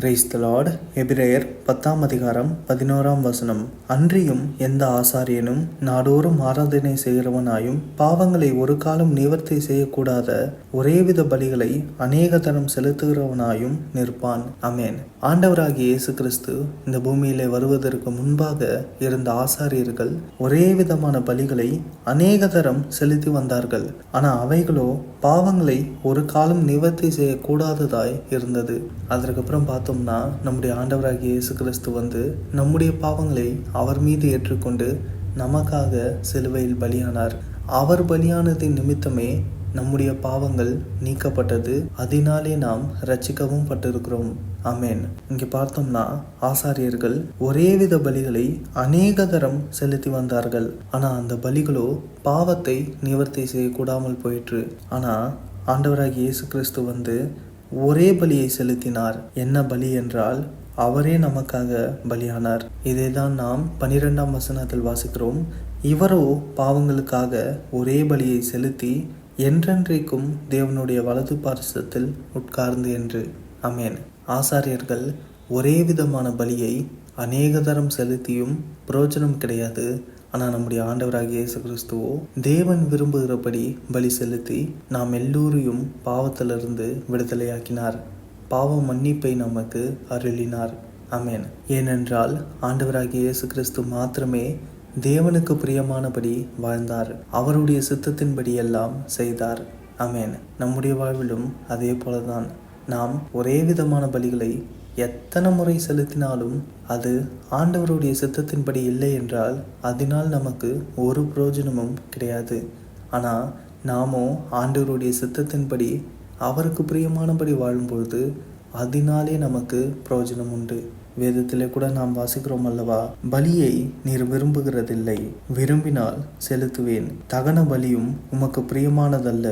Praise the எபிரேயர் பத்தாம் அதிகாரம் பதினோராம் வசனம். அன்றியும் எந்த ஆசாரியனும் நாடோறும் ஆராதனை செய்கிறவனாயும் பாவங்களை ஒரு காலம் நிவர்த்தி செய்யக்கூடாத ஒரேவித பலிகளை அநேக தரம் செலுத்துகிறவனாயும் நிற்பான். அமேன் ஆண்டவராகிய இயேசு கிறிஸ்து இந்த பூமியிலே வருவதற்கு முன்பாக இருந்த ஆசாரியர்கள் ஒரே விதமான பலிகளை அநேக தரம் செலுத்தி வந்தார்கள். ஆனால் அவைகளோ பாவங்களை ஒரு காலம் நிவர்த்தி செய்யக்கூடாததாய் இருந்தது. அதற்கப்புறம் பார்த்தோம்னா நம்முடைய ஆண்டவராகிய இயேசு கிறிஸ்து வந்து நம்முடைய பாவங்களை அவர் மீது ஏற்றுக்கொண்டு நமக்காக சிலுவையில் பலியானார். அவர் பலியானதின் நிமித்தமே நம்முடைய பாவங்கள் நீக்கப்பட்டது. அதனாலே நாம் ரச்சிக்கவும் பட்டிருக்கிறோம். அமேன் இங்கே பார்த்தோம்னா ஆசாரியர்கள் ஒரே வித பலிகளை அநேக தரம் செலுத்தி வந்தார்கள். ஆனால் அந்த பலிகளோ பாவத்தை நிவர்த்தி செய்யக்கூடாமல் போயிற்று. ஆனால் ஆண்டவராகிய இயேசு கிறிஸ்து வந்து ஒரே பலியை செலுத்தினார். என்ன பலி என்றால் அவரே நமக்காக பலியானார். இதை தான் நாம் பனிரெண்டாம் வசனத்தில் வாசிக்கிறோம். இவரோ பாவங்களுக்காக ஒரே பலியை செலுத்தி என்றென்றைக்கும் தேவனுடைய வலது பாரசத்தில் உட்கார்ந்து என்று. அமேன் ஆசாரியர்கள் ஒரே விதமான பலியை அநேக தரம் செலுத்தியும் பிரயோஜனம் கிடையாது. ஆனால் நம்முடைய ஆண்டவராகிய இயேசு கிறிஸ்துவோ தேவன் விரும்புகிறபடி பலி செலுத்தி நாம் எல்லோரையும் பாவத்திலிருந்து விடுதலையாக்கினார். பாவ மன்னிப்பை நமக்கு அருளினார். அமேன் ஏனென்றால் ஆண்டவராகிய இயேசு கிறிஸ்து மாத்திரமே தேவனுக்கு பிரியமானபடி வாழ்ந்தார். அவருடைய சித்தத்தின்படி எல்லாம் செய்தார். அமேன் நம்முடைய வாழ்விலும் அதே போலதான். நாம் ஒரே விதமான பலிகளை எத்தனை முறை செலுத்தினாலும் அது ஆண்டவருடைய சித்தத்தின்படி இல்லை என்றால் அதனால் நமக்கு ஒரு பிரயோஜனமும் கிடையாது. ஆனால் நாமோ ஆண்டவருடைய சித்தத்தின்படி அவருக்கு பிரியமானபடி வாழும்பொழுது அதனாலே நமக்கு பிரயோஜனம் உண்டு. வேதத்திலே கூட நாம் வாசிக்கிறோம் அல்லவா? பலியை நீர் விரும்புகிறதில்லை. விரும்பினால் செலுத்துவேன். தகன பலியும் உமக்கு பிரியமானதல்ல.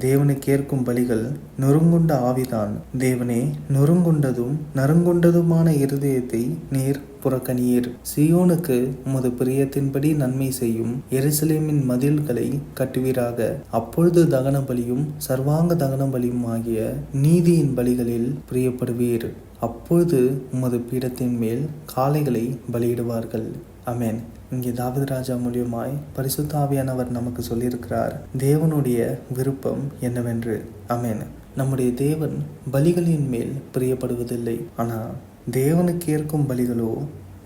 தேவனுக்கு ஏற்கும் பலிகள் நொறுங்குண்ட ஆவிதான். தேவனே நொறுங்குண்டதும் நறுங்குண்டதுமான இருதயத்தை நீர் புறக்கணியீர். சியோனுக்கு உமது பிரியத்தின்படி நன்மை செய்யும் எருசலேமின் மதில்களை கட்டுவீராக. அப்பொழுது தகன பலியும் சர்வாங்க தகன பலியும் ஆகிய நீதியின் பலிகளில் பிரியப்படுவீர். அப்பொழுது உமது பீடத்தின் மேல் காளைகளை பலியிடுவார்கள். அமேன் இங்கே தாவித ராஜா மூலியமாய் பரிசுத்தாவியானவர் நமக்கு சொல்லியிருக்கிறார் தேவனுடைய விருப்பம் என்னவென்று? அமேன் நம்முடைய தேவன் பலிகளின் மேல் பிரியப்படுவதில்லை. ஆனால் தேவனுக்கு ஏற்கும் பலிகளோ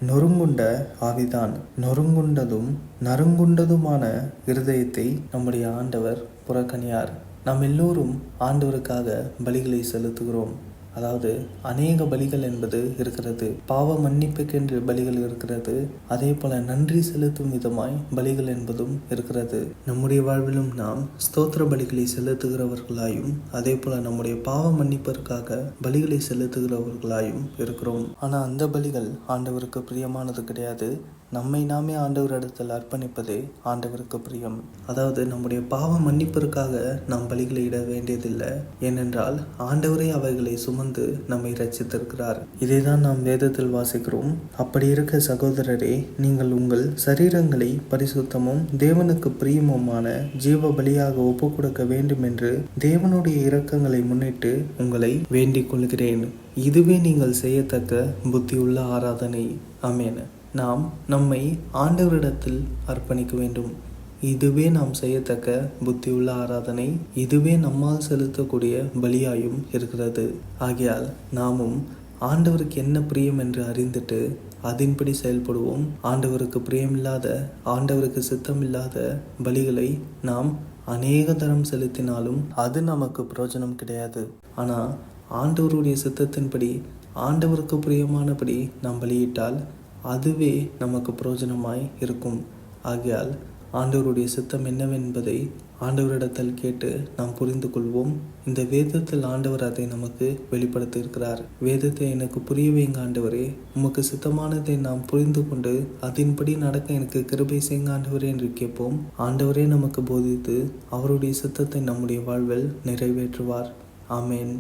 நொறுங்குண்ட ஆவிதான். நொறுங்குண்டதும் நறுங்குண்டதுமான இருதயத்தை நம்முடைய ஆண்டவர் புறக்கணியார். நாம் எல்லோரும் ஆண்டவருக்காக பலிகளை செலுத்துகிறோம். அதாவது அநேக பலிகள் என்பது இருக்கிறது. பாவ மன்னிப்புக்கென்று பலிகள் இருக்கிறது. அதே போல நன்றி செலுத்தும் விதமாய் பலிகள் என்பதும் இருக்கிறது. நம்முடைய வாழ்விலும் நாம் ஸ்தோத்திர பலிகளை செலுத்துகிறவர்களாயும் அதே போல நம்முடைய பாவ மன்னிப்பிற்காக பலிகளை செலுத்துகிறவர்களாயும் இருக்கிறோம். ஆனால் அந்த பலிகள் ஆண்டவருக்கு பிரியமானது கிடையாது. நம்மை நாமே ஆண்டவர் இடத்தில் அர்ப்பணிப்பதே ஆண்டவருக்கு பிரியம். அதாவது நம்முடைய பாவ மன்னிப்பிற்காக நாம் பலிகளை இட வேண்டியதில்லை. ஏனென்றால் ஆண்டவரே அவைகளை சுமந்து நம்மை ரச்சித்திருக்கிறார் இதை தான் நாம் வேதத்தில் வாசிக்கிறோம். அப்படி இருக்க சகோதரரே நீங்கள் உங்கள் சரீரங்களை பரிசுத்தமும் தேவனுக்கு பிரியமுமான ஜீவ பலியாக ஒப்பு கொடுக்க வேண்டும் என்று தேவனுடைய இரக்கங்களை முன்னிட்டு உங்களை வேண்டிக் கொள்கிறேன். இதுவே நீங்கள் செய்யத்தக்க புத்தியுள்ள ஆராதனை. அமேன நாம் நம்மை ஆண்டவரிடத்தில் அர்ப்பணிக்க வேண்டும். இதுவே நாம் செய்யத்தக்க புத்தியுள்ள ஆராதனை. இதுவே நம்மால் செலுத்தக்கூடிய பலியாயும் இருக்கிறது. ஆகையால் நாமும் ஆண்டவருக்கு என்ன பிரியம் என்று அறிந்துட்டு அதன்படி செயல்படுவோம். ஆண்டவருக்கு பிரியமில்லாத ஆண்டவருக்கு சித்தமில்லாத பலிகளை நாம் அநேக தரம் செலுத்தினாலும் அது நமக்கு பிரயோஜனம் கிடையாது. ஆனால் ஆண்டவருடைய சித்தத்தின்படி ஆண்டவருக்கு பிரியமானபடி நாம் பலியிட்டால் அதுவே நமக்கு பிரயோஜனமாய் இருக்கும். ஆகையால் ஆண்டவருடைய சித்தம் என்னவென்பதை ஆண்டவரிடத்தில் கேட்டு நாம் புரிந்து கொள்வோம். இந்த வேதத்தில் ஆண்டவர் அதை நமக்கு வெளிப்படுத்தியிருக்கிறார். வேதத்தை எனக்கு புரிய வைங்க ஆண்டவரே. உமக்கு சித்தமானதை நாம் புரிந்து கொண்டு அதன்படி நடக்க எனக்கு கிருபை செய்யுங்க ஆண்டவரே என்று கேட்போம். ஆண்டவரே நமக்கு போதித்து அவருடைய சித்தத்தை நம்முடைய வாழ்வில் நிறைவேற்றுவார். ஆமேன்.